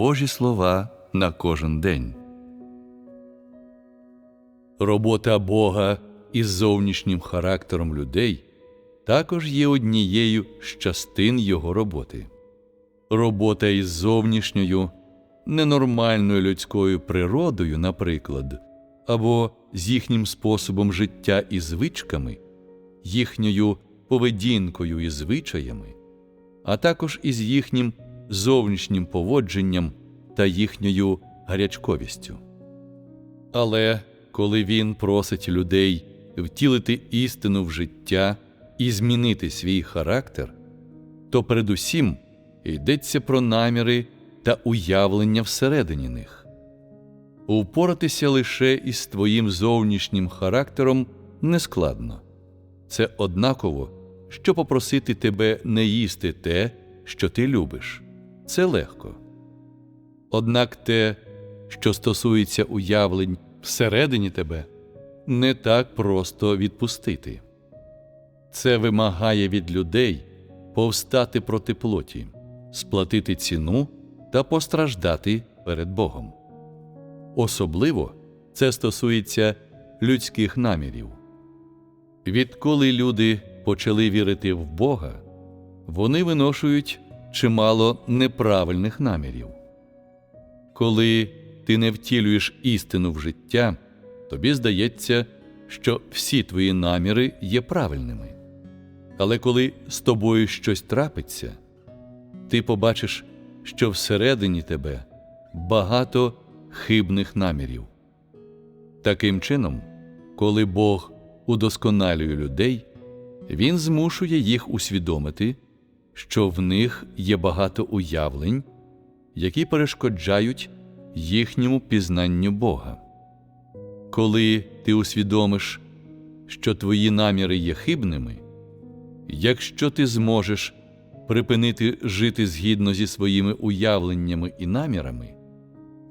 Божі слова на кожен день. Робота Бога із зовнішнім характером людей також є однією з частин Його роботи. Робота із зовнішньою, ненормальною людською природою, наприклад, або з їхнім способом життя і звичками, їхньою поведінкою і звичаями, а також із їхнім зовнішнім поводженням та їхньою гарячковістю. Але коли він просить людей втілити істину в життя і змінити свій характер, то передусім йдеться про наміри та уявлення всередині них. Упоратися лише із твоїм зовнішнім характером нескладно. Це однаково, що попросити тебе не їсти те, що ти любиш. Це легко. Однак те, що стосується уявлень всередині тебе, не так просто відпустити. Це вимагає від людей повстати проти плоті, сплатити ціну та постраждати перед Богом. Особливо це стосується людських намірів. Відколи люди почали вірити в Бога, вони виношують чимало неправильних намірів. Коли ти не втілюєш істину в життя, тобі здається, що всі твої наміри є правильними. Але коли з тобою щось трапиться, ти побачиш, що всередині тебе багато хибних намірів. Таким чином, коли Бог удосконалює людей, Він змушує їх усвідомити, що в них є багато уявлень, які перешкоджають їхньому пізнанню Бога. Коли ти усвідомиш, що твої наміри є хибними, якщо ти зможеш припинити жити згідно зі своїми уявленнями і намірами,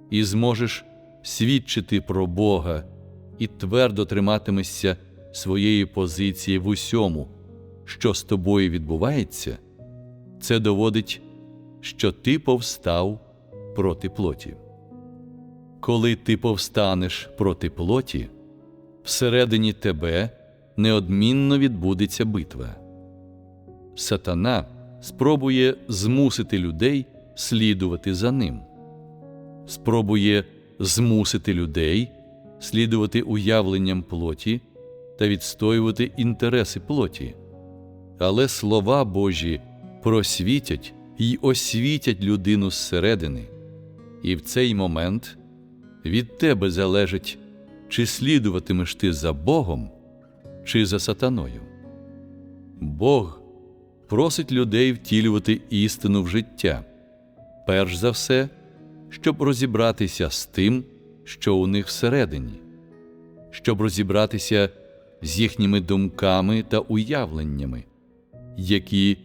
і зможеш свідчити про Бога і твердо триматимешся своєї позиції в усьому, що з тобою відбувається, це доводить, що ти повстав проти плоті. Коли ти повстанеш проти плоті, всередині тебе неодмінно відбудеться битва. Сатана спробує змусити людей слідувати за ним, спробує змусити людей слідувати уявленням плоті та відстоювати інтереси плоті. Але слова Божі просвітять і освітять людину зсередини, і в цей момент від тебе залежить, чи слідуватимеш ти за Богом, чи за сатаною. Бог просить людей втілювати істину в життя, перш за все, щоб розібратися з тим, що у них всередині, щоб розібратися з їхніми думками та уявленнями, які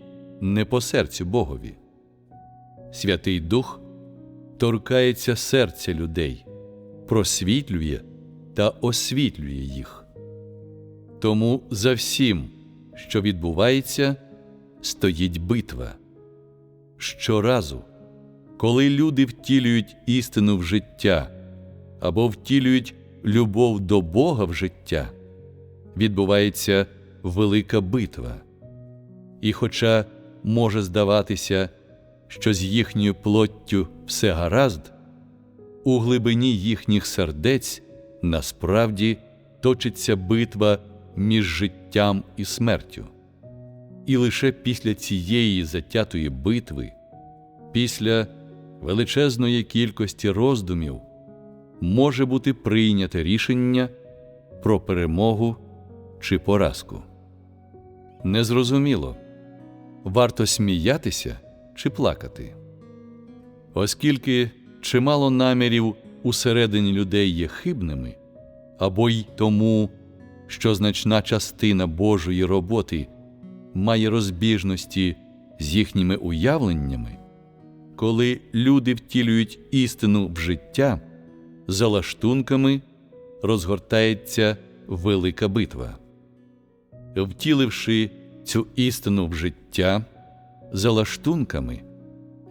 не по серцю Богові. Святий Дух торкається серця людей, просвітлює та освітлює їх. Тому за всім, що відбувається, стоїть битва. Щоразу, коли люди втілюють істину в життя або втілюють любов до Бога в життя, відбувається велика битва. І, хоча може здаватися, що з їхньою плоттю все гаразд, у глибині їхніх сердець насправді точиться битва між життям і смертю. І лише після цієї затятої битви, після величезної кількості роздумів, може бути прийняте рішення про перемогу чи поразку. Незрозуміло, варто сміятися чи плакати, оскільки чимало намірів усередині людей є хибними, або й тому, що значна частина Божої роботи має розбіжності з їхніми уявленнями, коли люди втілюють істину в життя, за лаштунками розгортається велика битва. Втіливши цю істину в життя, за лаштунками,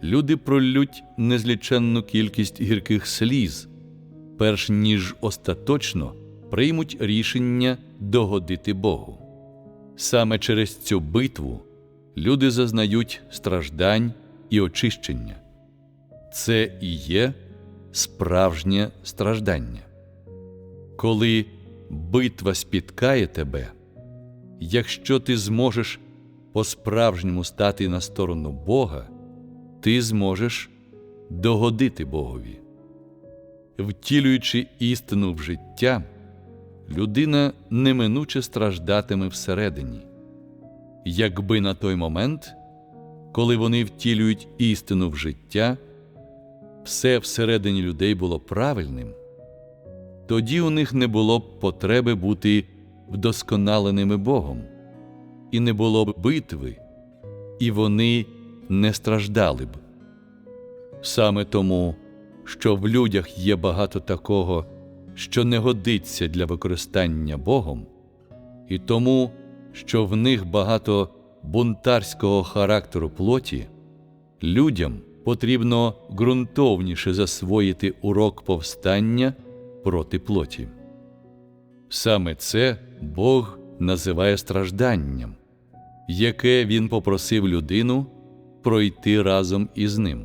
люди пролють незліченну кількість гірких сліз, перш ніж остаточно приймуть рішення догодити Богу. Саме через цю битву люди зазнають страждань і очищення. Це і є справжнє страждання. Коли битва спіткає тебе, якщо ти зможеш по-справжньому стати на сторону Бога, ти зможеш догодити Богові. Втілюючи істину в життя, людина неминуче страждатиме всередині. Якби на той момент, коли вони втілюють істину в життя, все всередині людей було правильним, тоді у них не було б потреби бути вдосконаленими Богом, і не було б битви, і вони не страждали б. Саме тому, що в людях є багато такого, що не годиться для використання Богом, і тому, що в них багато бунтарського характеру плоті, людям потрібно ґрунтовніше засвоїти урок повстання проти плоті. Саме це Бог називає стражданням, яке Він попросив людину пройти разом із ним.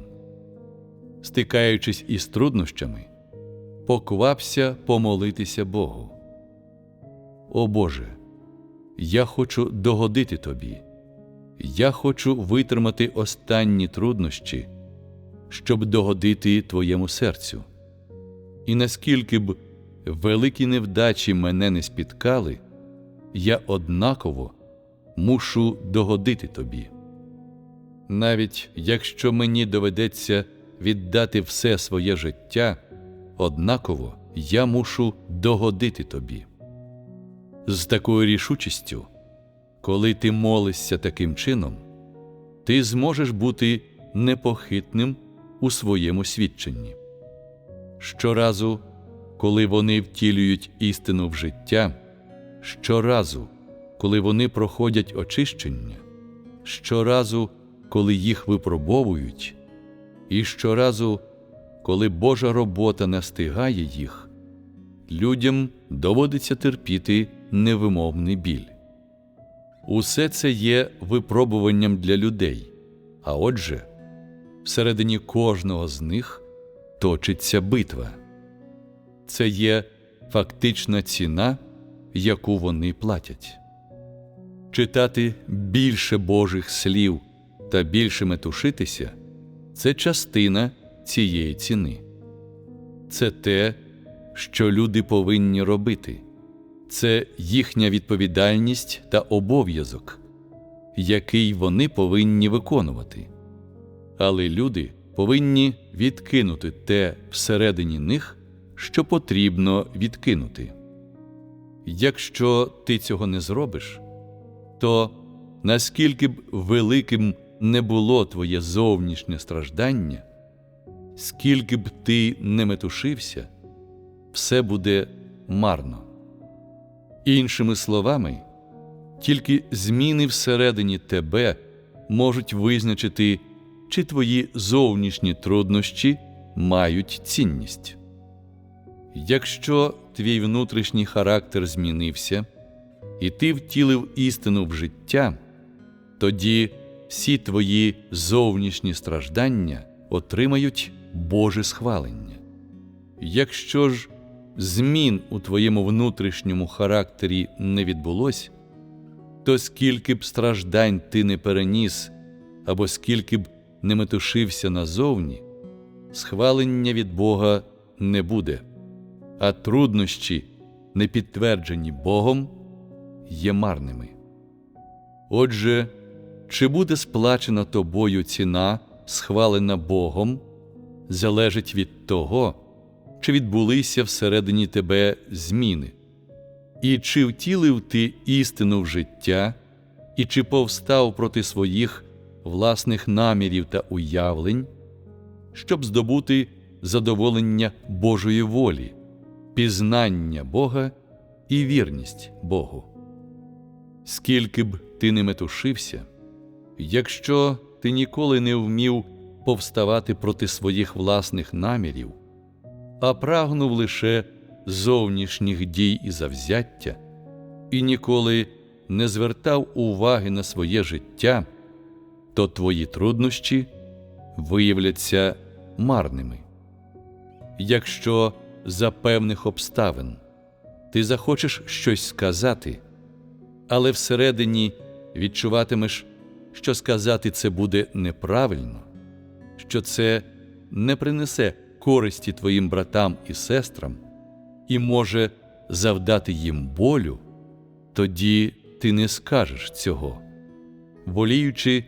Стикаючись із труднощами, поквапся помолитися Богу. О Боже, я хочу догодити Тобі, я хочу витримати останні труднощі, щоб догодити Твоєму серцю. І наскільки б великі невдачі мене не спіткали, я однаково мушу догодити Тобі. Навіть якщо мені доведеться віддати все своє життя, однаково я мушу догодити тобі. З такою рішучістю, коли ти молишся таким чином, ти зможеш бути непохитним у своєму свідченні. Щоразу, коли вони втілюють істину в життя, щоразу, коли вони проходять очищення, щоразу, коли їх випробовують, і щоразу, коли Божа робота настигає їх, людям доводиться терпіти невимовний біль. Усе це є випробуванням для людей, а отже, всередині кожного з них точиться битва. Це є фактична ціна, яку вони платять. Читати більше Божих слів та більше метушитися це частина цієї ціни. Це те, що люди повинні робити, це їхня відповідальність та обов'язок, який вони повинні виконувати. Але люди повинні відкинути те всередині них, що потрібно відкинути. Якщо ти цього не зробиш, то наскільки б великим не було твоє зовнішнє страждання, скільки б ти не метушився, все буде марно. Іншими словами, тільки зміни всередині тебе можуть визначити, чи твої зовнішні труднощі мають цінність. Якщо твій внутрішній характер змінився, і ти втілив істину в життя, тоді всі твої зовнішні страждання отримають Боже схвалення. Якщо ж змін у твоєму внутрішньому характері не відбулось, то скільки б страждань ти не переніс, або скільки б не метушився назовні, схвалення від Бога не буде, а труднощі, не підтверджені Богом, є марними. Отже, чи буде сплачена тобою ціна, схвалена Богом, залежить від того, чи відбулися всередині тебе зміни, і чи втілив ти істину в життя, і чи повстав проти своїх власних намірів та уявлень, щоб здобути задоволення Божої волі, пізнання Бога і вірність Богу. Скільки б ти не метушився, якщо ти ніколи не вмів повставати проти своїх власних намірів, а прагнув лише зовнішніх дій і завзяття, і ніколи не звертав уваги на своє життя, то твої труднощі виявляться марними. Якщо за певних обставин. Ти захочеш щось сказати, але всередині відчуватимеш, що сказати це буде неправильно, що це не принесе користі твоїм братам і сестрам і може завдати їм болю, тоді ти не скажеш цього, воліючи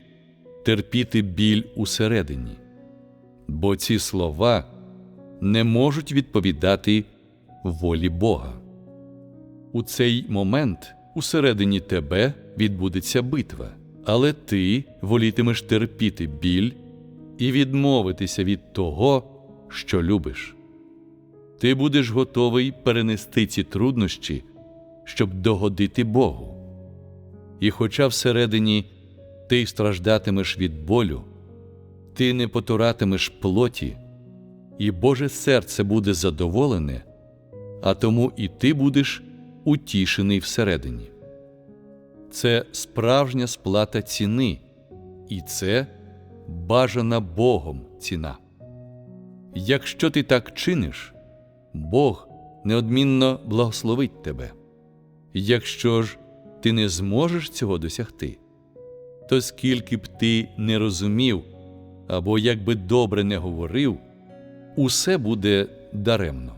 терпіти біль усередині, бо ці слова не можуть відповідати волі Бога. У цей момент усередині тебе відбудеться битва, але ти волітимеш терпіти біль і відмовитися від того, що любиш. Ти будеш готовий перенести ці труднощі, щоб догодити Богу. І хоча всередині ти страждатимеш від болю, ти не потуратимеш плоті, і Боже серце буде задоволене, а тому і ти будеш утішений всередині. Це справжня сплата ціни, і це бажана Богом ціна. Якщо ти так чиниш, Бог неодмінно благословить тебе. Якщо ж ти не зможеш цього досягти, то скільки б ти не розумів або як би добре не говорив, усе буде даремно.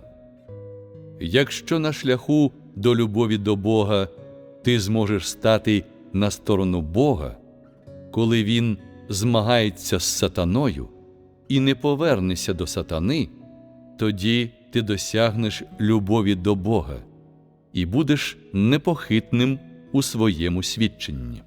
Якщо на шляху до любові до Бога ти зможеш стати на сторону Бога, коли Він змагається з сатаною і не повернешся до сатани, тоді ти досягнеш любові до Бога і будеш непохитним у своєму свідченні.